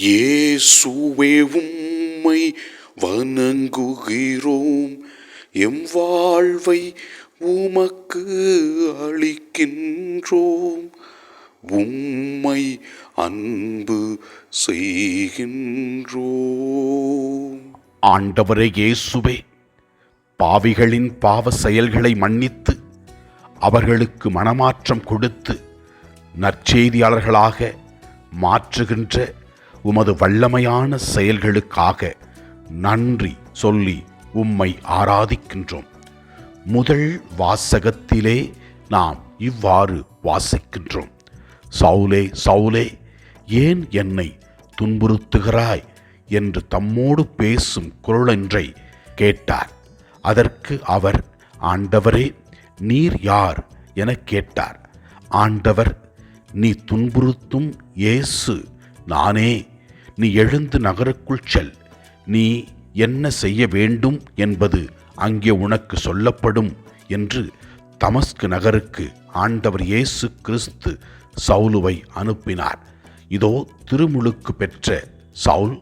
இயேசுவே உம்மை வணங்குகிறோம். எம் வாழ்வை உமக்கு அளிக்கின்றோம். உம்மை அன்பு செய்கின்றோம். ஆண்டவரே இயேசுவே பாவிகளின் பாவ செயல்களை மன்னித்து அவர்களுக்கு மனமாற்றம் கொடுத்து நற்செய்தியாளர்களாக மாற்றுகின்ற உமது வல்லமையான செயல்களுக்காக நன்றி சொல்லி உம்மை ஆராதிக்கின்றோம். முதல் வாசகத்திலே நாம் இவ்வாறு வாசிக்கின்றோம். சவுலே சவுலே ஏன் என்னை துன்புறுத்துகிறாய்? என்று தம்மோடு பேசும் குரலொன்றை கேட்டார். அதற்கு அவர் ஆண்டவரே நீர் யார்? எனக் கேட்டார். ஆண்டவர் நீ துன்புறுத்தும் இயேசு நானே. நீ எழுந்து நகருக்குள் செல். நீ என்ன செய்ய வேண்டும் என்பது அங்கே உனக்கு சொல்லப்படும் என்று தமஸ்கு நகருக்கு ஆண்டவர் இயேசு கிறிஸ்து சவுலுவை அனுப்பினார். இதோ திருமுழுக்கு பெற்ற சவுல்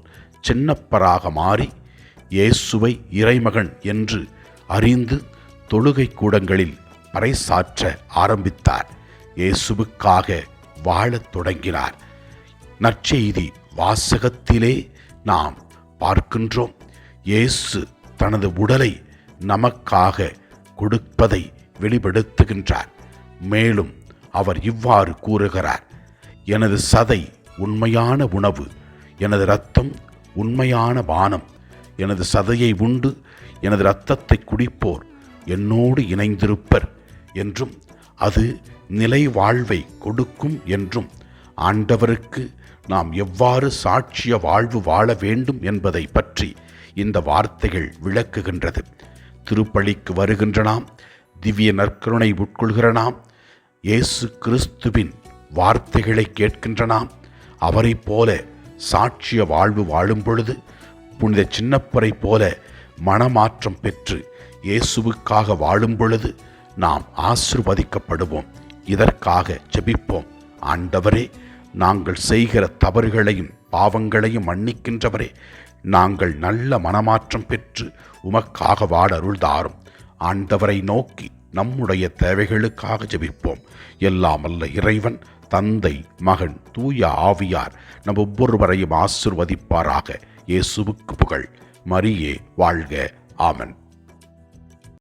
சின்னப்பராக மாறி இயேசுவை இறைமகன் என்று அறிந்து தொழுகை கூடங்களில் பறைசாற்ற ஆரம்பித்தார். இயேசுவுக்காக வாழத் தொடங்கினார். நற்செய்தி வாசகத்திலே நாம் பார்க்கின்றோம். இயேசு தனது உடலை நமக்காக கொடுப்பதை வெளிப்படுத்துகின்றார். மேலும் அவர் இவ்வாறு கூறுகிறார் எனது சதை உண்மையான உணவு எனது இரத்தம் உண்மையான பானம் எனது சதையை உண்டு எனது இரத்தத்தை குடிப்போர் என்னோடு இணைந்திருப்பர் என்றும் அது நிலை வாழ்வை கொடுக்கும் என்றும் ஆண்டவருக்கு நாம் எவ்வாறு சாட்சிய வாழ்வு வாழ வேண்டும் என்பதை பற்றி இந்த வார்த்தைகள் விளக்குகின்றது. திருப்பலிக்கு வருகின்ற நாம் திவ்ய நற்கருணை உட்கொள்கிற நாம் இயேசு கிறிஸ்துவின் வார்த்தைகளை கேட்கின்ற நாம் அவரைப் போல சாட்சிய வாழ்வு வாழும் பொழுது புனித சின்னப்பரை போல மனமாற்றம் பெற்று இயேசுவுக்காக வாழும் பொழுது நாம் ஆசிர்வதிக்கப்படுவோம். இதற்காக ஜெபிப்போம். ஆண்டவரே நாங்கள் செய்கிற தவறுகளையும் பாவங்களையும் மன்னிக்கின்றவரே நாங்கள் நல்ல மனமாற்றம் பெற்று உமக்காக வாடருள் தாரும் ஆண்டவரை நோக்கி நம்முடைய தேவைகளுக்காக ஜெபிப்போம். எல்லாம் அல்ல இறைவன் தந்தை மகன் தூய ஆவியார் நம் ஒவ்வொருவரையும் ஆசிர்வதிப்பாராக. இயேசுவுக்கு புகழ். மரியே வாழ்க. ஆமன்.